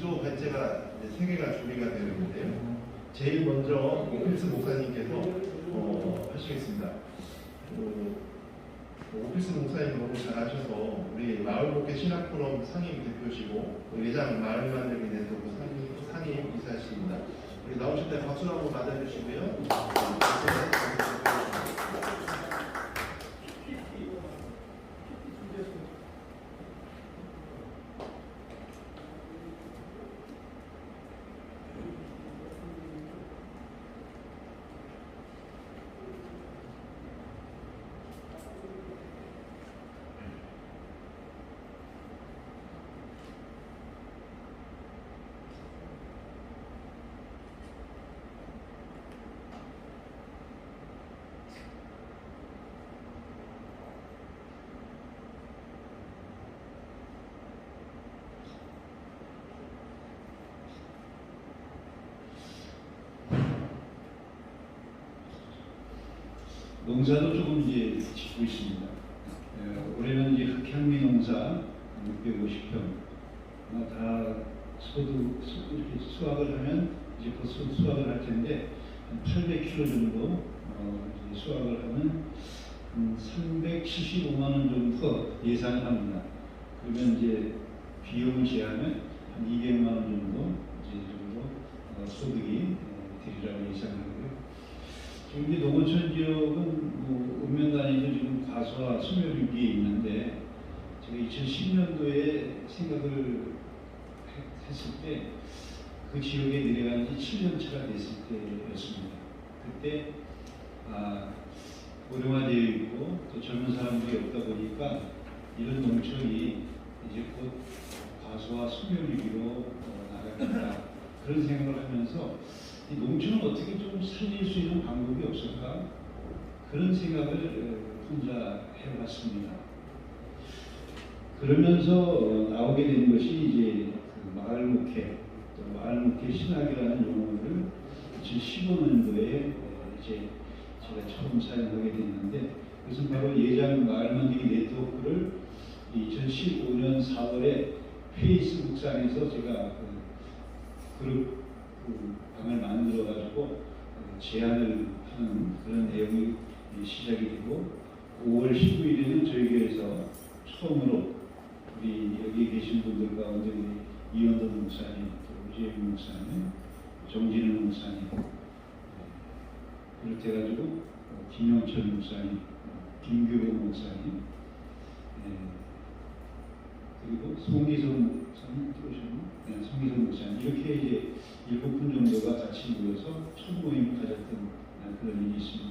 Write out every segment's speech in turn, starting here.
기도 발제가 세 개가 준비가 되어 있는데요. 제일 먼저 오필스 목사님께서 어, 하시겠습니다. 어, 오필스 목사님 너무 잘하셔서 우리 마을복회 신학포럼 상임 대표시고 외장 마을 만들기 네트워크 상임, 상임 이사십니다. 우리 나오실 때 박수 한번 받아주시고요. 농사도 조금 이제 짓고 있습니다. 에, 올해는 이제 흑향미 농사 650평. 아마 다 소도 수- 이렇게 수확을 하면 이제 곧 수- 수확을 할 텐데 한 800kg 정도 어, 수확을 하면 한 375만 원 정도 예상합니다. 그러면 이제 비용을 제하면 한 200만 원 정도 이제 정도 어, 소득이 어, 되리라고 예상하고요. 이제 농어촌 지역은 뭐 읍면 단위도 지금 과수와 소멸위기에 있는데 제가 2010년도에 생각을 해- 했을 때 그 지역에 내려간 지 7년 차가 됐을 때였습니다. 그때 아, 고령화되어 있고 또 젊은 사람들이 없다 보니까 이런 농촌이 이제 곧 과수와 소멸위기로 어, 나가겠다 그런 생각을 하면서 이 농촌을 어떻게 좀 살릴 수 있는 방법이 없을까 그런 생각을 어, 혼자 해봤습니다. 그러면서 어, 나오게 된 것이 이제 그 마을 목회, 또 마을 목회 신학이라는 용어를 2015년도에 이제 제가 처음 사용하게 됐는데 그것은 바로 예장 마을 만들기 네트워크를 2015년 4월에 페이스북상에서 제가 그 그룹 그 방을 만들어 가지고 제안을 하는 그런 내용이 시작이 되고 5월 15일에는 저희 교회에서 처음으로 우리 여기 계신 분들 가운데 이현돈 목사님, 또 우재영 목사님, 정진우 목사님 네, 비롯해가지고 어, 김영철 목사님, 어, 김규호 목사님, 네, 그리고 송기성 목사님 들어오셨나? 네, 송기성 목사님 이렇게 이제 일곱 분 정도가 같이 모여서 첫 모임을 가졌던 아, 그런 일이 있습니다.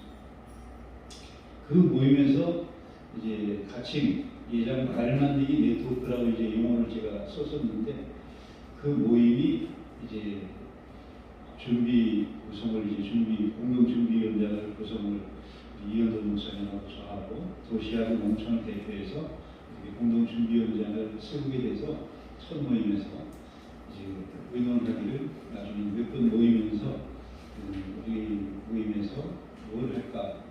그 모임에서 이제 같이 예장 말 만들기 네트워크라고 이제 용어를 제가 썼었는데 그 모임이 이제 준비 구성을 이제 준비 공동 준비위원장을 구성을 이현도 목사님하고 저하고 도시하고 농촌을 이렇게 공동 준비위원장을 세우게 돼서 첫 모임에서 이제 의논하기를 나중에 몇 번 모이면서 음, 우리 모임에서 뭘 할까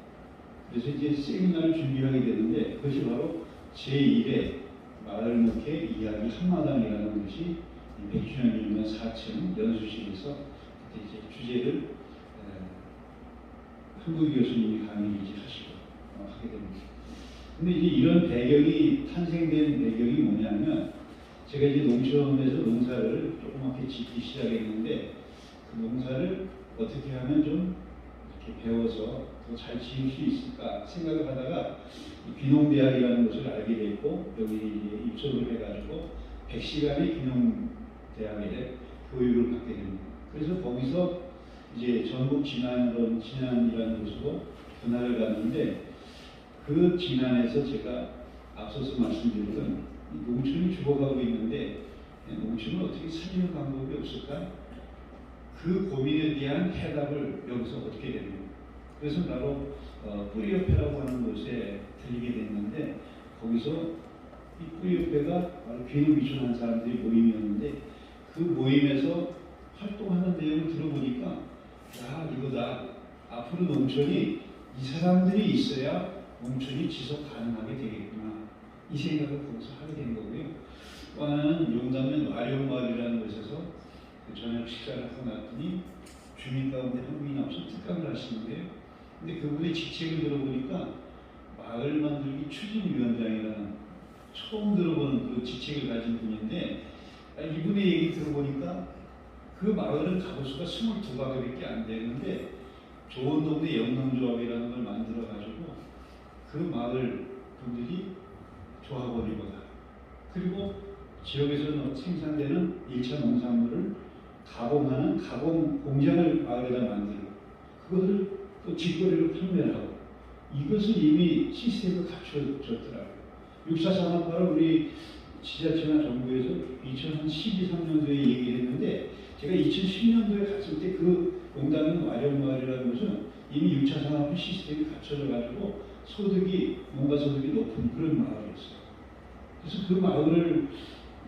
그래서 이제 세미나를 준비하게 되는데 그것이 바로 제1회 마을 목회 이야기 한마당이라는 것이 100주년 기념 4층 연수실에서 그때 이제 주제를 에, 한국 교수님이 강의 이제 하시고 어, 하게 됩니다. 근데 이제 이런 배경이 탄생된 배경이 뭐냐면 제가 이제 농촌에서 농사를 조그맣게 짓기 시작했는데 그 농사를 어떻게 하면 좀 이렇게 배워서 더 잘 지을 수 있을까 생각을 하다가 이 귀농대학이라는 것을 알게 됐고 여기 입소를 해가지고 100시간의 귀농대학에 교육을 받게 됩니다. 그래서 거기서 이제 전북 진안으로 진안이라는 곳으로 전화를 갔는데 그 진안에서 제가 앞서서 말씀드렸던 이 농촌이 죽어가고 있는데 농촌을 어떻게 살리는 방법이 없을까? 그 고민에 대한 해답을 여기서 얻게 됩니다. 그래서 바로 어, 뿌리협회라고 하는 곳에 들리게 됐는데 거기서 이 뿌리협회가 바로 귀농 미션한 사람들이 모임이었는데 그 모임에서 활동하는 내용을 들어보니까 야 이거다 앞으로 농촌이 이 사람들이 있어야 농촌이 지속 가능하게 되겠구나 이 생각을 거기서 하게 된 거고요. 또 하나는 용담면 와룡마을이라는 곳에서 식사를 하고 났더니 주민 가운데 한 분이 나와서 특강을 하시는데요. 근데 그분의 직책을 들어보니까 마을 만들기 추진위원장이라는 처음 들어보는 그 직책을 가진 분인데 아, 이분의 얘기 들어보니까 그 마을은 가구수가 22가구밖에 안 되는데 좋은 동네 영농조합이라는 걸 만들어 가지고 그 마을 분들이 조합원이거나 그리고 지역에서 생산되는 1차 농산물을 가공하는 가공 공장을 마을에다 만들고 그것을 또 직거래로 판매를 하고 이것을 이미 시스템을 갖춰졌더라고요. 6차 산업화를 우리 지자체나 정부에서 2012, 3년도에 얘기를 했는데 제가 2010년도에 갔을 때 그 농담은 와룡마을이라는 것은 이미 6차 산업화 시스템이 갖춰져 가지고 소득이 농가 소득이 높은 그런 마을이었어요. 그래서 그 마을을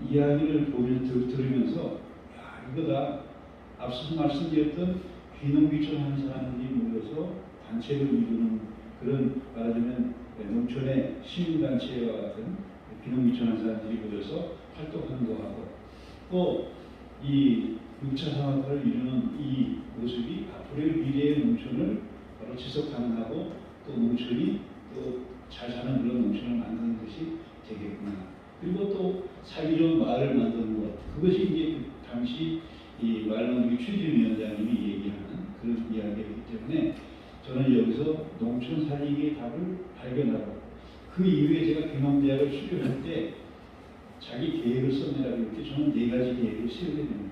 이야기를 보면 들, 들으면서 야 이거다 앞서서 말씀드렸던 귀농귀촌 하는 사람들이 모여서 단체를 이루는 그런 말하자면 농촌의 시민단체와 같은 귀농귀촌 하는 사람들이 모여서 활동하는 거하고 또 이 6차 산업화를 이루는 이 모습이 앞으로의 미래의 농촌을 바로 지속 가능하고 또 농촌이 또잘 사는 그런 농촌을 만드는 것이 되겠구나. 그리고 또 살기 좋은 마을을 만드는 것 그것이 이제 그 당시 이 마을 만들기 추진위원장님이 얘기하는 그런 이야기였기 때문에 저는 여기서 농촌 살리기의 답을 발견하고 그 이후에 제가 경영대학을 수료할 때 자기 계획을 써내라고 이렇게 저는 네 가지 계획을 세우게 됩니다.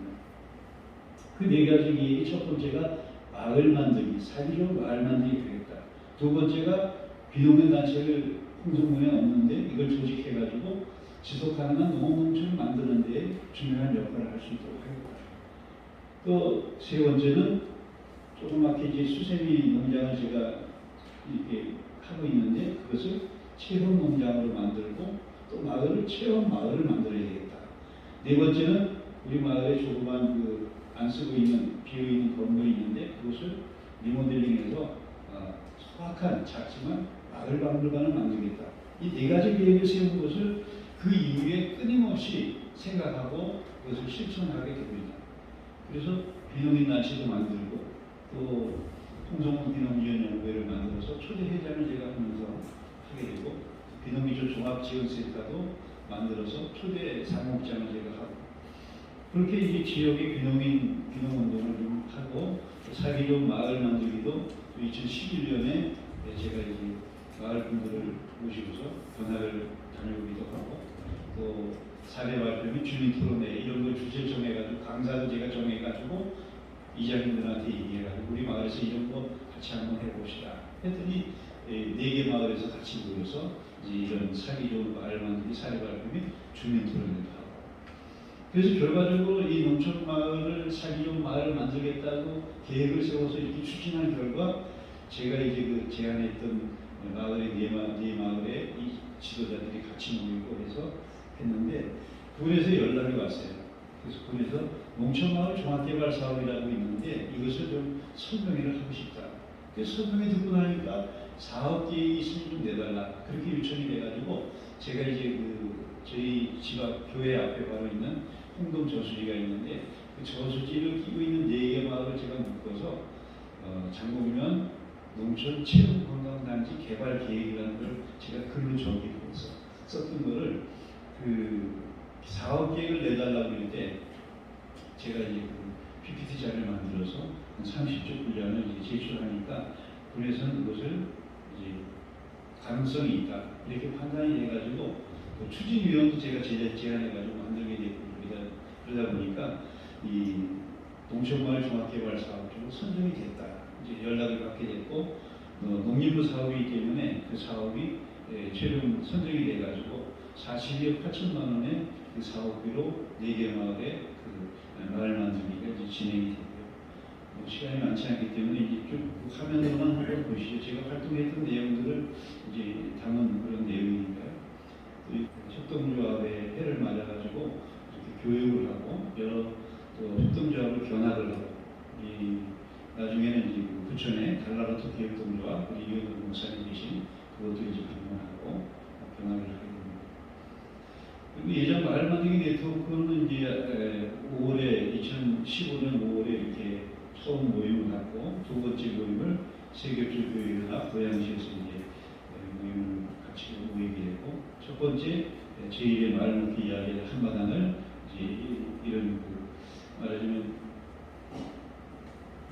그 네 가지 계획이 첫 번째가 마을 만들기, 좋은 마을 만들기 되겠다. 두 번째가 비농민 단체를 홍성군에 없는데 이걸 조직해가지고 지속 가능한 농업농촌을 만드는 데 중요한 역할을 할 수 있도록 하겠다. 또세 번째는 조그맣게 이제 수세미 농장을 제가 이렇게 하고 있는데 그것을 체험 농장으로 만들고 또 마을을 체험 마을을 만들어야 되겠다. 네 번째는 우리 마을에 조그만 그 안 쓰고 있는 비어 있는 건물이 있는데 그것을 리모델링해서 어, 소박한 작지만 마을 박물관을 만들겠다. 이 네 가지 계획을 세운 것을 그 이후에 끊임없이 생각하고 그것을 실천하게 됩니다. 그래서 비농인 단체도 만들고 또 홍성훈 비농지원연구회를 만들어서 초대 회장을 제가 하면서 하게 되고 비농기조 종합지원센터도 만들어서 초대 사무국장을 제가 하고 그렇게 이제 지역의 비농인 비농운동을 좀 하고 좋은 마을 만들기도 2011년에 제가 이제 마을 분들을 모시고서 변화를 다녀오기도 하고 또 사례 발표 및 주민 토론회 이런 걸 주제를 정해가지고 강사도 제가 정해가지고 이장님들한테 얘기해가지고 우리 마을에서 이런 거 같이 한번 해봅시다. 했더니 네 개 마을에서 같이 모여서 이제 이런 살기 좋은 마을 만들기 사례 발표 및 주민 토론회도 하고. 그래서 결과적으로 이 농촌 마을을 살기 좋은 마을을 만들겠다고 계획을 세워서 이렇게 추진한 결과 제가 이제 그 제안했던 마을의 네, 마, 네 마을에 이 지도자들이 같이 모이고 해서 했는데 군에서 연락이 왔어요. 그래서 군에서 농촌마을 종합개발 사업이라고 있는데 이것을 좀 설명회를 하고 싶다. 그래서 설명회 듣고 나니까 사업 계획이 있으면 좀 내달라. 그렇게 요청이 돼가지고 제가 이제 그 저희 집 앞 교회 앞에 바로 있는 홍동 저수지가 있는데 그 저수지를 끼고 있는 네 개 마을을 제가 묶어서 어, 장곡면 농촌 체험 관광단지 개발 계획이라는 걸 제가 글로 정리해서 썼던 거를 그 사업 계획을 내달라고 할때 제가 이제 그 PPT 자료를 만들어서 한 30쪽 분량을 이제 제출하니까 군에서는 그것을 이제 가능성이 있다. 이렇게 판단이 돼가지고 그 추진위원도 제가 제안, 제안해가지고 만들게 되고 그러다, 그러다 보니까 이 농촌마을 종합개발 사업 쪽으로 선정이 됐다 이제 연락을 받게 됐고 어, 농림부 사업이기 때문에 그 사업이 예, 최종 선정이 돼가지고 42억 8천만 원의 그 사업비로 4개 마을에 그 마을 만들기가 이제 진행이 되고요. 뭐 시간이 많지 않기 때문에 이제 쭉 화면으로만 한번 보시죠. 제가 활동했던 내용들을 이제 담은 그런. 우리 협동조합의 해를 맞아가지고 이렇게 교육을 하고 여러 또 협동조합을 견학을 하고 이 나중에는 이제 그 부천에 달라라토 교육동조합 우리 이현우 목사님 계신 그것도 이제 방문하고 견학을 하게 됩니다. 그리고 예전 마을 만들기 네트워크는 이제 에, 5월에 2015년 5월에 처음 모임을 갖고 두 번째 모임을 세계주 교회나 고양시에서 이제 에, 모임을 같이 모이게 되고 첫 번째 제1의 말먹기 이야기의 한마당을 이제 이- 이런 그 말하자면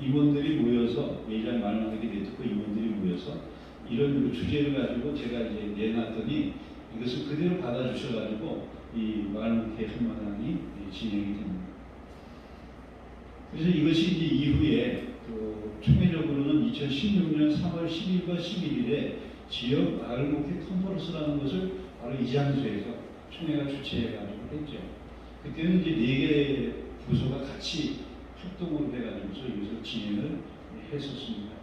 임원들이 모여서 예장 말먹기 내듣고 임원들이 모여서 이런 그 주제를 가지고 제가 이제 내놨더니 이것을 그대로 받아주셔가지고 이 말먹기 한마당이 진행이 됩니다. 그래서 이것이 이제 이후에 또 총회적으로는 2016년 3월 10일과 11일에 지역 마을목회 컨퍼런스라는 것을 바로 이 장소에서 총회가 주최해가지고 했죠. 그때는 이제 네 개 부서가 같이 협동으로 해가지고서 이것을 진행을 했었습니다.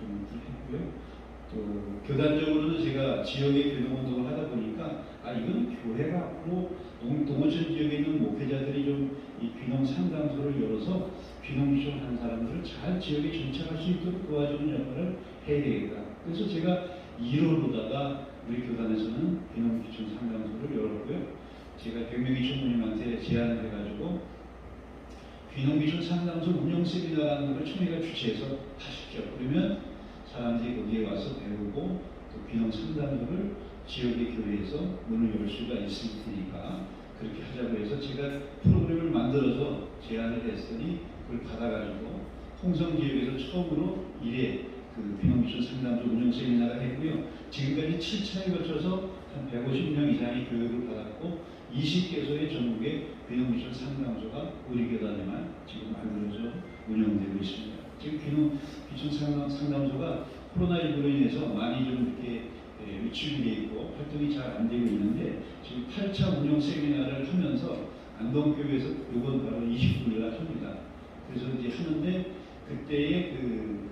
좀 했고요. 또 교단적으로는 제가 지역의 교동 운동을 하다 보니까 아 이건 앞으로 동- 동호천 지역에 있는 목회자들이 좀 이 귀농 상담소를 열어서 귀농 미션한 사람들을 잘 지역에 정착할 수 있도록 도와주는 역할을 해야 되겠다. 그래서 제가 1호로다가 우리 교단에서는 귀농 미션 상담소를 열었고요. 제가 백명희 총무님한테 제안을 해가지고 미션 상담소 운영 세미나라는 걸 총회가 주최해서 하십시오. 그러면 사람들이 거기에 와서 배우고 또 귀농 상담소를 지역의 교회에서 문을 열 수가 있을 테니까 그렇게 하자고 해서 제가 프로그램을 만들어서 제안을 했더니 그걸 받아가지고 홍성 지역에서 처음으로 1회 그 비농미션 상담소 운영 세미나가 했고요. 지금까지 7차에 걸쳐서 한 150명 이상의 교육을 받았고 20개소의 전국의 비농미션 상담소가 우리 교단에만 지금 만들어져 운영되고 있습니다. 지금 비농 미션 상담, 상담소가 코로나19로 인해서 많이 좀 이렇게 예, 위축이 돼 있고 활동이 잘 안 되고 있는데 지금 8차 운영 세미나를 하면서 안동교회에서 이번 바로 29일 날 합니다. 그래서 이제 하는데 그때의 그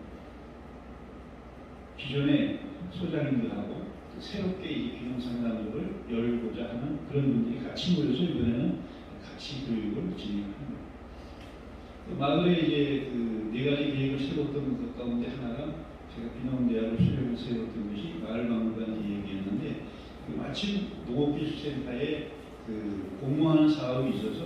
기존의 소장님들하고 또 새롭게 이 상담소를 열고자 하는 그런 분들이 같이 모여서 이번에는 같이 교육을 진행합니다. 또 마을에 이제 그 네 가지 계획을 세웠던 것 가운데 하나가 제가 비농대학을 수령을 세웠던 것이 마을박물관 계획이었는데 그 마침 농업기술센터에 그 공모하는 사업이 있어서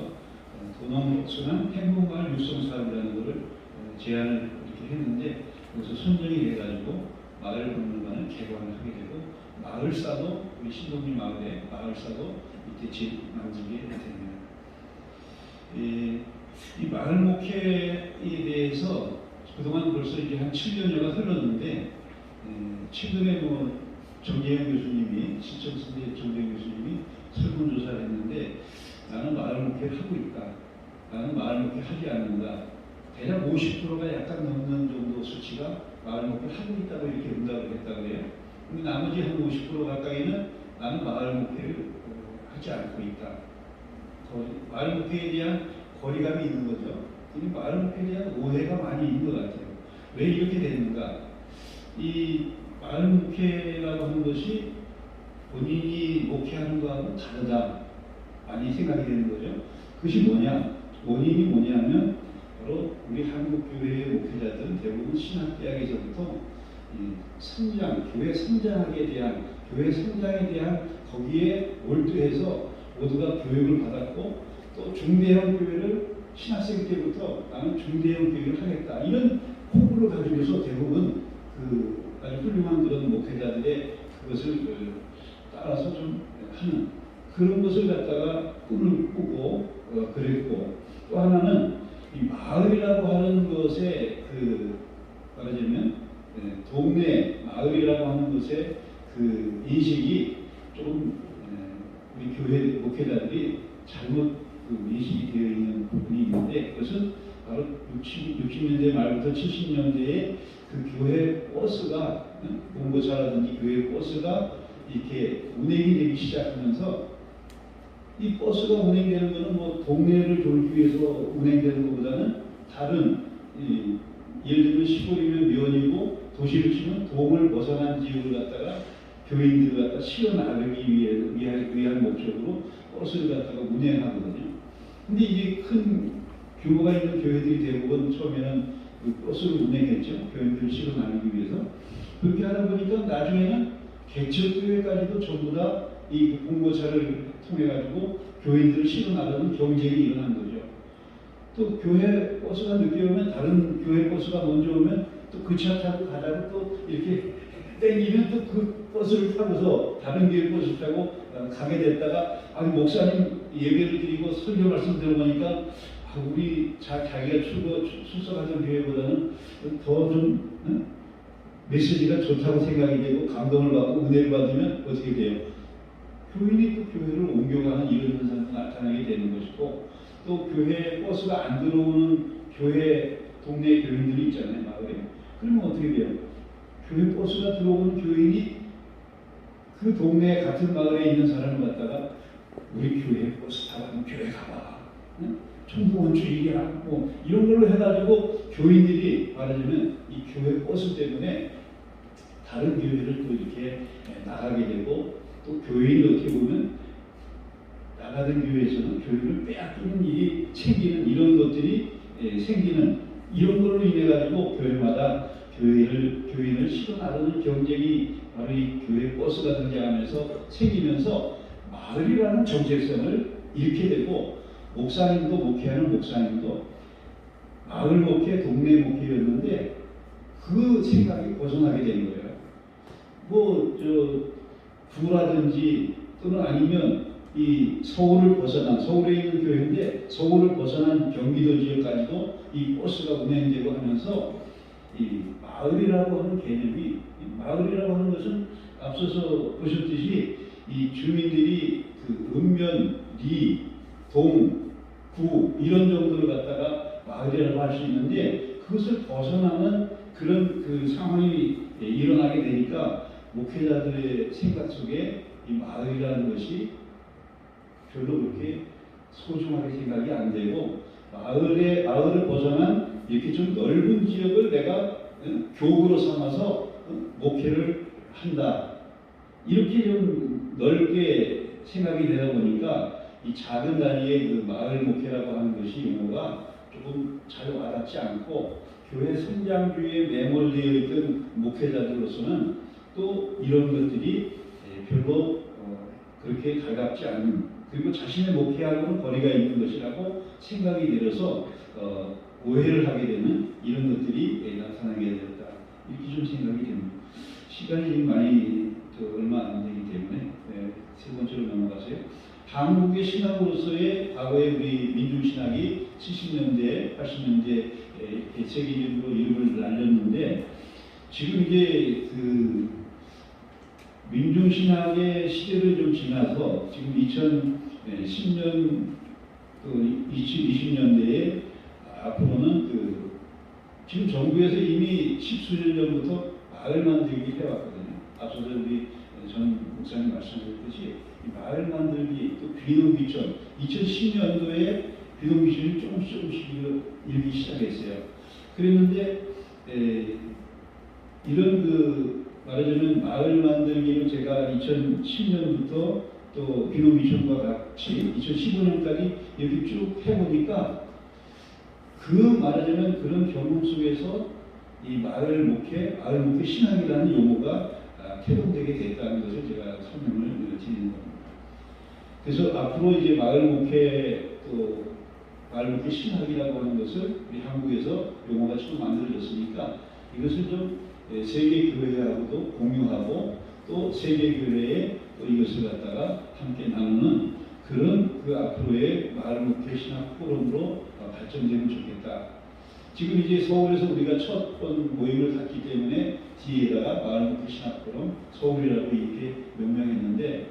어, 도농순환 행복마을 육성 사업이라는 것을 어, 제안을 이렇게 했는데 그래서 선정이 돼가지고 마을 박물관을 개관을 하게 되고 마을사도 우리 신동리 마을에 마을사도 이때 제 만들게 됩니다. 이, 이 마을 목회에 대해서 그동안 벌써 이제 한 7년여가 흘렀는데 에, 최근에 뭐 정재영 교수님이 실천선대 정재영 교수님이 설문조사를 했는데 나는 마을 목회를 하고 있다. 나는 마을 목회 하지 않는다. 대략 50%가 약간 넘는 정도 수치가 마을 목회를 하고 있다고 이렇게 응답을 했다고 해요. 근데 나머지 한 50% 가까이는 나는 마을 목회를 어, 하지 않고 있다. 마을 목회에 대한 거리감이 있는 거죠. 이 마을 목회에 대한 오해가 많이 있는 것 같아요. 왜 이렇게 됐는가? 이 마을 목회라고 하는 것이 본인이 목회하는 거하고 다르다. 많이 생각이 되는 거죠. 그것이 뭐냐? 원인이 뭐냐면 바로 우리 한국 교회의 목회자들은 대부분 신학대학에서부터 이 성장, 교회 성장하게 대한 교회 성장에 대한 거기에 몰두해서 모두가 교육을 받았고 또 중대형 교회를 신학생 때부터 나는 중대형 교육을 하겠다. 이런 포부를 가지고서 대부분 그 아주 훌륭한 그런 목회자들의 그것을 그 따라서 좀 하는 그런 것을 갖다가 꿈을 꾸고 어, 그랬고 또 하나는 이 마을이라고 하는 것에 그 말하자면 예, 동네 마을이라고 하는 것의 그 인식이 좀 예, 우리 교회 목회자들이 잘못 그 인식이 되어 있는 부분이 있는데 그것은 바로 60, 60년대 말부터 70년대에 그 교회 버스가 응? 공고차라든지 교회 버스가 이렇게 운행이 되기 시작하면서 이 버스가 운행되는 것은 뭐 동네를 돌기 위해서 운행되는 것보다는 다른 이, 예를 들면 시골이면 면이고 도시를 치면 동을 벗어난 지역을 갖다가 교인들을 갖다 실어 나르기 위해 위한, 위한 목적으로 버스를 갖다가 운행하거든요. 근데 이제 큰 규모가 있는 교회들이 대부분 처음에는 그 버스를 운행했죠. 교인들을 실어 나르기 위해서. 그렇게 하다 보니까 나중에는 개척교회까지도 전부 다 이 공고차를 통해 가지고 교인들을 실어 나르는 경쟁이 일어난 거죠. 또 교회 버스가 늦게 오면 다른 교회 버스가 먼저 오면 또 그 차 타고 가다가 또 이렇게 땡기면 또 그 버스를 타고서 다른 교회 버스 타고 어, 가게 됐다가 아 목사님 예배를 드리고 설교 말씀 들어보니까 아, 우리 자, 자기가 출거, 출석하던 교회보다는 더좀 응? 메시지가 좋다고 생각이 되고 감동을 받고 은혜를 받으면 어떻게 돼요? 교인이 또 교회를 옮겨가는 이런 현상도 나타나게 되는 것이고 또 교회 버스가 안 들어오는 교회 동네 교인들이 있잖아요 마을에 그러면 어떻게 돼요? 교회 버스가 들어오는 교인이 그 동네 같은 마을에 있는 사람을 갖다가 우리 교회 버스 한번 교회 가봐 응? 청소원 주일이야 뭐 이런 걸로 해가지고 교인들이 말하자면 이 교회 버스 때문에 다른 교회를 또 이렇게 나가게 되고 또 교회를 어떻게 보면 나가던 교회에서는 교회를 빼앗기는 일이 생기는 이런 것들이 예, 생기는 이런 걸로 인해 가지고 교회마다 교회를 교인을 실어 나르는 경쟁이 바로 이 교회 버스가 등장하면서 생기면서 마을이라는 정체성을 잃게 되고 목사님도 목회하는 목사님도 마을 목회, 동네 목회였는데 그 생각이 벗어나게 된 거예요. 뭐, 저, 구라든지 또는 아니면 이 서울을 벗어난, 서울에 있는 교회인데 서울을 벗어난 경기도 지역까지도 이 버스가 운행되고 하면서 이 마을이라고 하는 개념이, 이 마을이라고 하는 것은 앞서서 보셨듯이 이 주민들이 그 읍면, 리, 동, 구 이런 정도를 갖다가 마을이라고 할 수 있는데 그것을 벗어나는 그런 그 상황이 일어나게 되니까 목회자들의 생각 속에 이 마을이라는 것이 별로 그렇게 소중하게 생각이 안 되고 마을에 마을을 벗어난 이렇게 좀 넓은 지역을 내가 응? 교구로 삼아서 응? 목회를 한다 이렇게 좀 넓게 생각이 되다 보니까 이 작은 단위의 그 마을 목회라고 하는 것이 용어가 조금 잘 와닿지 않고 교회 성장주의에 매몰되어 있던 목회자들로서는 또 이런 것들이 예, 별로 어, 그렇게 달갑지 않은 그리고 자신의 목회하고는 거리가 있는 것이라고 생각이 들어서 어, 오해를 하게 되는 이런 것들이 예, 나타나게 되었다 이렇게 좀 생각이 됩니다. 시간이 지금 많이 저 얼마 안 되기 때문에 예, 세 번째로 넘어가세요. 한국의 신학으로서의 과거의 우리 민중신학이 70년대, 80년대 에 세계적으로 이름을 날렸는데 지금 이제 그 민중신학의 시대를 좀 지나서 지금 2010년 그 2020년대에 앞으로는 그 지금 정부에서 이미 십수년 전부터 마을 만들기 해왔거든요. 앞서서 우리 전 목사님 말씀하셨듯이 이 마을 만들기 또 귀농귀촌 2010년도에 귀농귀촌이 조금씩 조금씩 일기 시작했어요. 그랬는데 에, 이런 그 말하자면 마을 만들기를 제가 2010년부터 또 귀농귀촌과 같이 2015년까지 이렇게 쭉 해보니까 그 말하자면 그런 경험 속에서 이 마을 목회, 마을 목회 신학이라는 용어가 아, 태동되게 됐다는 것을 제가 설명을 드리는 겁니다. 그래서 앞으로 이제 마을 목회 또 마을 목회 신학이라고 하는 것을 우리 한국에서 용어가 처음 만들어졌으니까 이것을 좀 예, 세계 교회하고도 공유하고 또 세계 교회에 또 이것을 갖다가 함께 나누는 그런 그 앞으로의 마을 목회 신학 포럼으로 어, 발전되면 좋겠다. 지금 이제 서울에서 우리가 첫 번 모임을 갖기 때문에 뒤에다가 마을 목회 신학 포럼 서울이라고 이렇게 명명했는데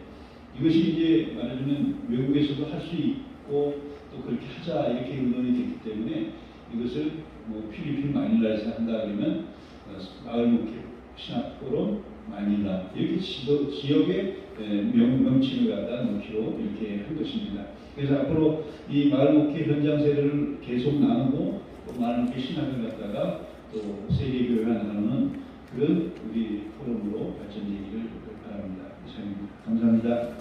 이것이 이제 말하자면 외국에서도 할 수 있고 또 그렇게 하자 이렇게 의논이 됐기 때문에 이것을 뭐 필리핀 마닐라에서 한다 그러면 어, 마을 목회 신학 포럼 마닐라 이렇게 지도, 지역의 에, 명, 명칭을 갖다 놓기로 이렇게 한 것입니다. 그래서 앞으로 이 마을 목회 현장 세례를 계속 나누고 또 마을 목회 신학을 갖다가 또 세계 교회가 나누는 그런 우리 포럼으로 발전되기를 바랍니다. 이상입니다. 감사합니다.